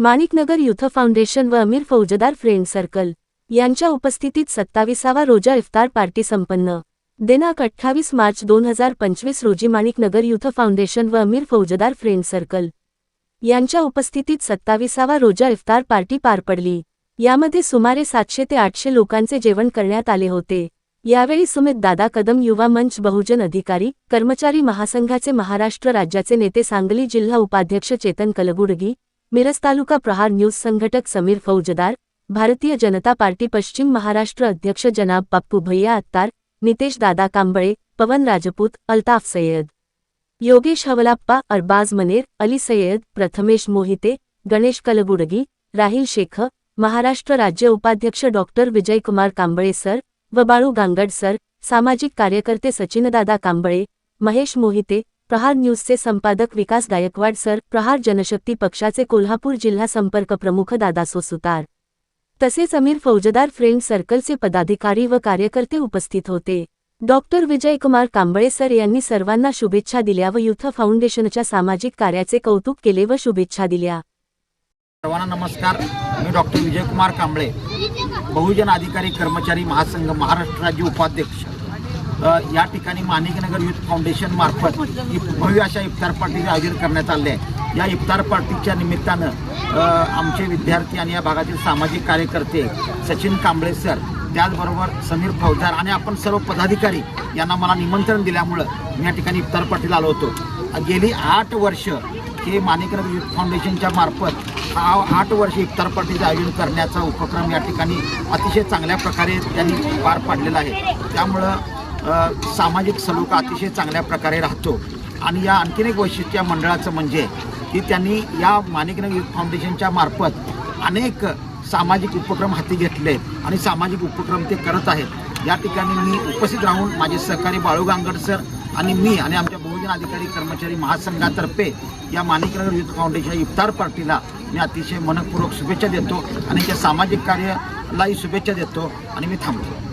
Manik Nagar youth foundation व अमीर फौजदार friend circle यांच्या उपस्थितीत सत्ताविसावा रोजा इफ्तार पार्टी संपन्न. दिनांक अठ्ठावीस मार्च दोन हजार पंचवीस रोजी माणिकनगर युथ फाउंडेशन व अमीर फौजदार फ्रेंड सर्कल यांच्या उपस्थितीत सत्ताविसावा रोजा इफ्तार पार्टी पार पडली. यामध्ये सुमारे सातशे ते आठशे लोकांचे जेवण करण्यात आले होते. यावेळी सुमित दादा कदम युवा मंच बहुजन अधिकारी कर्मचारी महासंघाचे महाराष्ट्र राज्याचे नेते सांगली जिल्हा उपाध्यक्ष चेतन कलबुडगी मिरज तालुका प्रहार न्यूज़ संघटक समीर फौजदार, भारतीय जनता पार्टी पश्चिम महाराष्ट्र अध्यक्ष जनाब पप्पू भैया अत्तार, नितेश दादा कांबळे, पवन राजपूत, अल्ताफ सय्यद योगेश हवलाप्पा, अरबाज मनेर, अली सय्यद प्रथमेश मोहिते, गणेश कलबुडगी राहिल शेख, महाराष्ट्र राज्य उपाध्यक्ष डॉक्टर विजयकुमार कांबळे सर व गांगड सर, सामाजिक कार्यकर्ते सचिनदादा कांबळे, महेश मोहिते प्रहार न्यूजचे संपादक विकास गायकवाड सर प्रहार जनशक्ती पक्षाचे कोल्हापूर जिल्हा संपर्क प्रमुख दादासो सुतार. तसेच अमीर फौजदार फ्रेंड सर्कलचे पदाधिकारी व कार्यकर्ते उपस्थित होते. डॉक्टर विजयकुमार कांबळे सर यांनी सर्वांना शुभेच्छा दिल्या व युथ फाउंडेशनच्या सामाजिक कार्याचे कौतुक केले व शुभेच्छा दिल्या. सर्वांना नमस्कार. मी डॉक्टर विजयकुमार कांबळे बहुजन अधिकारी कर्मचारी महासंघ महाराष्ट्र राज्य उपाध्यक्ष. या ठिकाणी माणिकनगर युथ फाउंडेशन मार्फत ही भव्य अशा इफ्तार पार्टीचे आयोजन करण्यात आले आहे. या इफ्तार पार्टीच्या निमित्तानं आमचे विद्यार्थी आणि या भागातील सामाजिक कार्यकर्ते सचिन कांबळे सर त्याचबरोबर समीर फौजदार आणि आपण सर्व पदाधिकारी यांना मला निमंत्रण दिल्यामुळं मी या ठिकाणी इफ्तार पार्टीला आलो होतो. गेली आठ वर्ष हे माणिकनगर युथ फाउंडेशनच्या मार्फत हा आठ वर्ष इफ्तार पार्टीचं आयोजन करण्याचा उपक्रम या ठिकाणी अतिशय चांगल्या प्रकारे त्यांनी पार पाडलेला आहे. त्यामुळं सामाजिक सलोख अतिशय चांगल्या प्रकारे राहतो. आणि या आणखीन एक वैशिष्ट्य या मंडळाचं म्हणजे की त्यांनी या माणिकनग युथ फाउंडेशनच्या मार्फत अनेक सामाजिक उपक्रम हाती घेतले आणि सामाजिक उपक्रम ते करत आहेत. या ठिकाणी मी उपस्थित राहून माझे सहकारी बाळू गांगड सर आणि मी आणि आमच्या बहुजन अधिकारी कर्मचारी महासंघातर्फे या माणिकनगर युथ फाउंडेशन इफ्तार पार्टीला मी अतिशय मनपूर्वक शुभेच्छा देतो आणि त्या सामाजिक कार्यालाही शुभेच्छा देतो आणि मी थांबतो.